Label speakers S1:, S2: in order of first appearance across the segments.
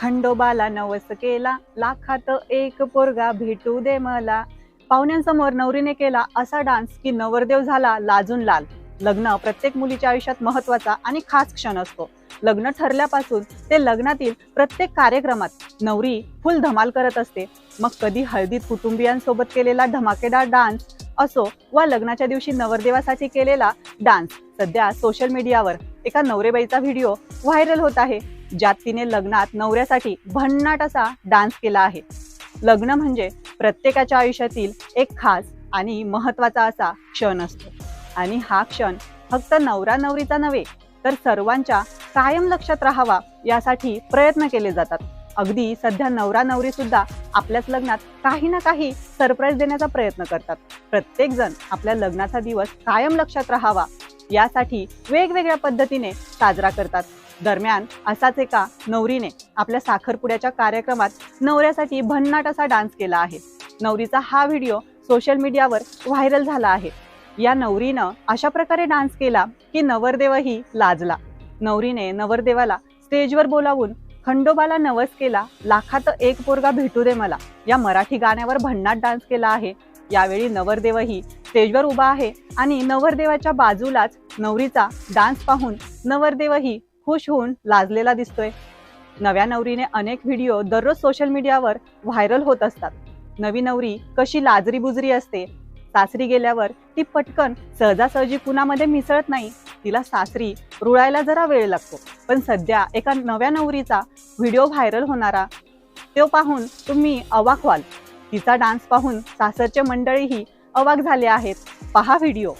S1: खंडोबाला नवस केला. लाखात एक पोरगा भेटू दे मला. पाहुण्यांसमोर नवरीने केला असा डान्स की नवरदेव झाला लाजून लाल. लग्न प्रत्येक मुलीच्या आयुष्यात महत्त्वाचा आणि खास क्षण असतो. लग्न ठरल्यापासून ते लग्नातील प्रत्येक कार्यक्रमात नवरी फुल धमाल करत असते. मग कधी हळदीत कुटुंबियांसोबत केलेला धमाकेदार डान्स असो वा लग्नाच्या दिवशी नवरदेवासाठी केलेला डान्स सध्या सोशल मीडियावर एका नवरेबाईचा व्हिडिओ व्हायरल होत आहे. ज्यात तिने लग्नात नवऱ्यासाठी भन्नाट असा डान्स केला आहे. लग्न म्हणजे प्रत्येकाच्या आयुष्यातील एक खास आणि महत्त्वाचा असा क्षण असतो. आणि हा क्षण फक्त नवरा नवरीचा नव्हे तर सर्वांच्या कायम लक्षात राहावा यासाठी प्रयत्न केले जातात. अगदी सध्या नवरा नवरी सुद्धा आपल्याच लग्नात काही ना काही सरप्राईज देण्याचा प्रयत्न करतात. प्रत्येक जण आपल्या लग्नाचा दिवस कायम लक्षात राहावा यासाठी वेगवेगळ्या पद्धतीने साजरा करतात. दरम्यान असाच एका नवरीने आपल्या साखरपुड्याच्या कार्यक्रमात नवऱ्यासाठी भन्नाट असा डान्स केला आहे. नवरीचा हा व्हिडिओ सोशल मीडियावर व्हायरल झाला आहे. या नवरीनं अशा प्रकारे डान्स केला की नवरदेवही लाजला. नवरीने नवरदेवाला स्टेजवर बोलावून खंडोबाला नवस केला लाखात एक पोरगा भेटू दे मला. या मराठी गाण्यावर भन्नाट डान्स केला आहे. यावेळी नवरदेवही स्टेजवर उभा आहे आणि नवरदेवाच्या बाजूलाच नवरीचा डान्स पाहून नवरदेवही खुश होऊन लाजलेला दिसतोय. नव्या नवरीने अनेक व्हिडिओ दररोज सोशल मीडियावर व्हायरल होत असतात. नवी नवरी कशी लाजरी बुजरी असते? सासरी गेल्यावर ती पटकन सहजासहजी कुणामध्ये मिसळत नाही तिला सासरी रुळायला जरा वेळ लागतो. पण सध्या एका नव्या नवरीचा व्हिडिओ व्हायरल होणारा तो पाहून तुम्ही अवाक व्हाल. तिचा डान्स पाहून सासरचे मंडळीही अवाक झाले आहेत. पहा व्हिडिओ.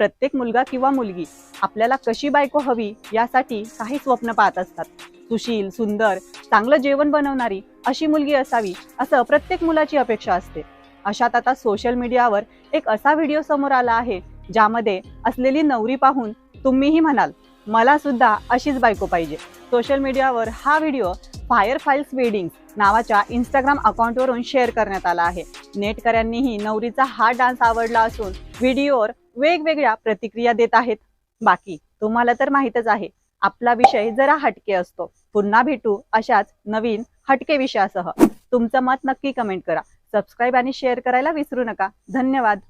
S1: प्रत्येक मुलगा किंवा मुलगी आपल्याला कशी बायको हवी यासाठी काही स्वप्न पाहत असतात. सुशील सुंदर चांगलं जेवण बनवणारी अशी मुलगी असावी असं प्रत्येक मुलाची अपेक्षा असते. अशात आता सोशल मीडियावर एक असा व्हिडिओ समोर आला आहे ज्यामध्ये असलेली नवरी पाहून तुम्हीही म्हणाल मला सुद्धा अशीच बायको पाहिजे. सोशल मीडियावर हा व्हिडिओ फायर फाईल्स वेडिंग नावाच्या इंस्टाग्राम अकाउंटवरून शेअर करण्यात आला आहे. नेटकऱ्यांनीही नवरीचा हा डान्स आवडला असून व्हिडिओवर वेगवेगळ्या प्रतिक्रिया देत आहेत. बाकी तुम्हाला तर माहीतच आहे आपला विषय जरा हटके असतो. पुन्हा भेटू अशाच नवीन हटके विषयासह. तुमचं मत नक्की कमेंट करा. सबस्क्राईब आणि शेअर करायला विसरू नका. धन्यवाद.